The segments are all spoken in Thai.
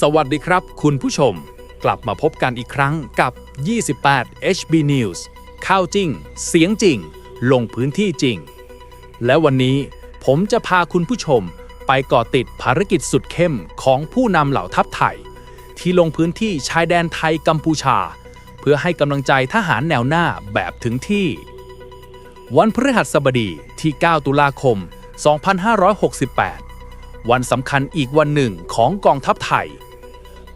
สวัสดีครับ คุณผู้ชม กลับมาพบกันอีกครั้งกับ 28 HB News ข่าวจริง เสียงจริง ลงพื้นที่จริง และวันนี้ผมจะพาคุณผู้ชมไปเกาะติดภารกิจสุดเข้มของผู้นำเหล่าทัพไทย ที่ลงพื้นที่ชายแดนไทยกัมพูชา เพื่อให้กำลังใจทหารแนวหน้าแบบถึงที่ วันพฤหัสบดีที่ 9 ตุลาคม 2568 วันสำคัญอีกวันหนึ่งของกองทัพไทย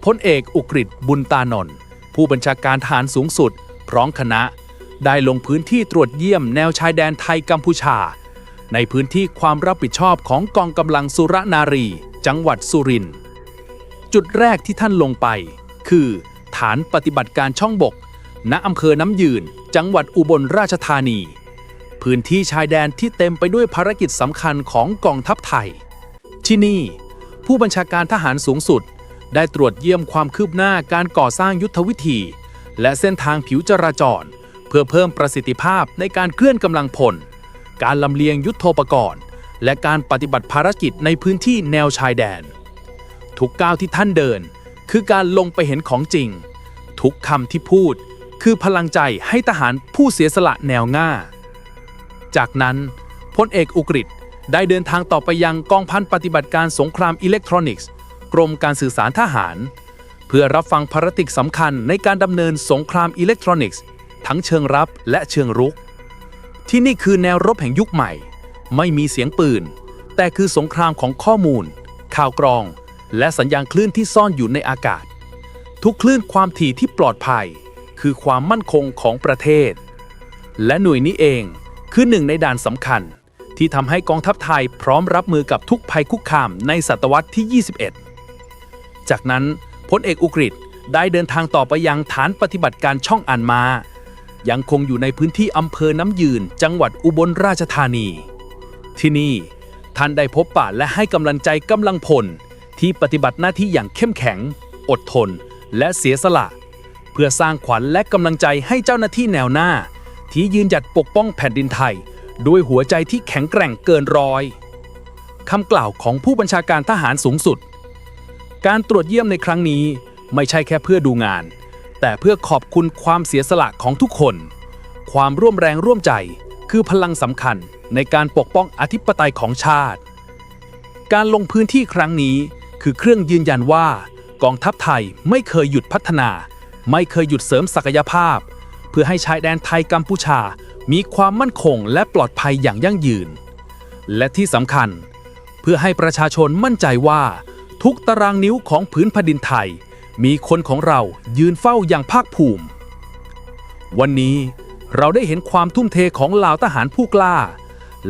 พลเอกอุกฤษบุญตานนท์ผู้บัญชาการทหารสูงสุด พร้อมคณะ ได้ลงพื้นที่ตรวจเยี่ยมแนวชายแดนไทยกัมพูชา ในพื้นที่ความรับผิดชอบของกองกำลังสุรนารี จังหวัดสุรินทร์จุดแรกที่ท่านลงไป คือ ฐานปฏิบัติการช่องบก ณอำเภอน้ำยืน จังหวัดอุบลราชธานี พื้นที่ชายแดนที่เต็มไปด้วยภารกิจสำคัญของกองทัพไทย ที่นี่ ผู้บัญชาการทหารสูงสุด ได้ตรวจเยี่ยมความคืบหน้าการก่อสร้างยุทธวิธี และเส้นทางผิวจราจร เพื่อเพิ่มประสิทธิภาพในการเคลื่อนกำลังพล การลำเลียงยุทโธปกรณ์ และการปฏิบัติภารกิจในพื้นที่แนวชายแดน ทุกก้าวที่ท่านเดิน คือการลงไปเห็นของจริง ทุกคำที่พูด คือพลังใจให้ทหารผู้เสียสละแนวหน้าจากนั้นพลเอกอุกฤษ ได้เดินทางต่อไปยังกองพันปฏิบัติการสงครามอิเล็กทรอนิกส์ กรมการสื่อสารทหาร เพื่อรับฟังภารกิจสำคัญในการดำเนินสงครามอิเล็กทรอนิกส์ ทั้งเชิงรับและเชิงรุก ที่นี่คือแนวรบแห่งยุคใหม่ ไม่มีเสียงปืน แต่คือสงครามของข้อมูล ข่าวกรอง และสัญญาณคลื่นที่ซ่อนอยู่ในอากาศ ทุกคลื่นความถี่ที่ปลอดภัย คือความมั่นคงของประเทศ และหน่วยนี้เองคือหนึ่งในด่านสำคัญ ที่ทำให้กองทัพไทยพร้อมรับมือกับทุกภัยคุกคามในศตวรรษที่ 21 จากนั้นพลเอกอุกฤษได้เดินทางต่อไปยังฐานปฏิบัติการช่องอันมา ยังคงอยู่ในพื้นที่อำเภอน้ำยืน จังหวัดอุบลราชธานี ที่นี่ท่านได้พบปะและให้กำลังใจกำลังพล ที่ปฏิบัติหน้าที่อย่างเข้มแข็ง อดทน และเสียสละ เพื่อสร้างขวัญและกำลังใจให้เจ้าหน้าที่แนวหน้า ที่ยืนหยัดปกป้องแผ่นดินไทย ด้วยหัวใจที่แข็งแกร่งเกินร้อยคำกล่าวของผู้บัญชาการทหารสูงสุด การตรวจเยี่ยมในครั้งนี้ไม่ใช่แค่เพื่อดูงาน แต่เพื่อขอบคุณความเสียสละของทุกคน ความร่วมแรงร่วมใจคือพลังสำคัญในการปกป้องอธิปไตยของชาติ การลงพื้นที่ครั้งนี้คือเครื่องยืนยันว่ากองทัพไทยไม่เคยหยุดพัฒนา ไม่เคยหยุดเสริมศักยภาพ พื่อให้ชายแดนไทยกัมพูชา มีความมั่นคงและปลอดภัยอย่างยั่งยืน และที่สำคัญ เพื่อให้ประชาชนมั่นใจว่า ทุกตารางนิ้วของผืนแผ่นดินไทย มีคนของเรายืนเฝ้าอย่างภาคภูมิ วันนี้เราได้เห็นความทุ่มเทของเหล่าทหารผู้กล้า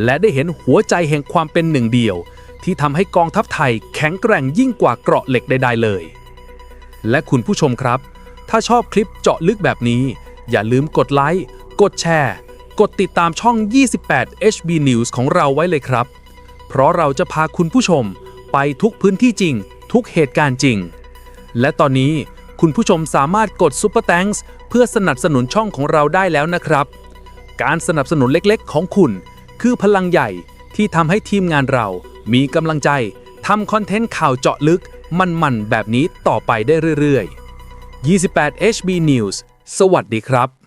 และได้เห็นหัวใจแห่งความเป็นหนึ่งเดียว ที่ทำให้กองทัพไทยแข็งแกร่งยิ่งกว่าเกราะเหล็กใด ๆ เลย และคุณผู้ชมครับ ถ้าชอบคลิปเจาะลึกแบบนี้ อย่าลืมกดไลค์ กดแชร์ กดติดตามช่อง 28 HB News ของเราไว้เลยครับ เพราะเราจะพาคุณผู้ชมไปทุกพื้นที่จริง ทุกเหตุการณ์จริง และตอนนี้คุณผู้ชมสามารถกด Super Thanks เพื่อสนับสนุนช่องของเราได้แล้วนะครับ การสนับสนุนเล็กๆ ของคุณ คือพลังใหญ่ที่ทำให้ทีมงานเรามีกำลังใจทำคอนเทนต์ข่าวเจาะลึกมันๆ แบบนี้ต่อไปได้เรื่อยๆ 28 HB News สวัสดีครับ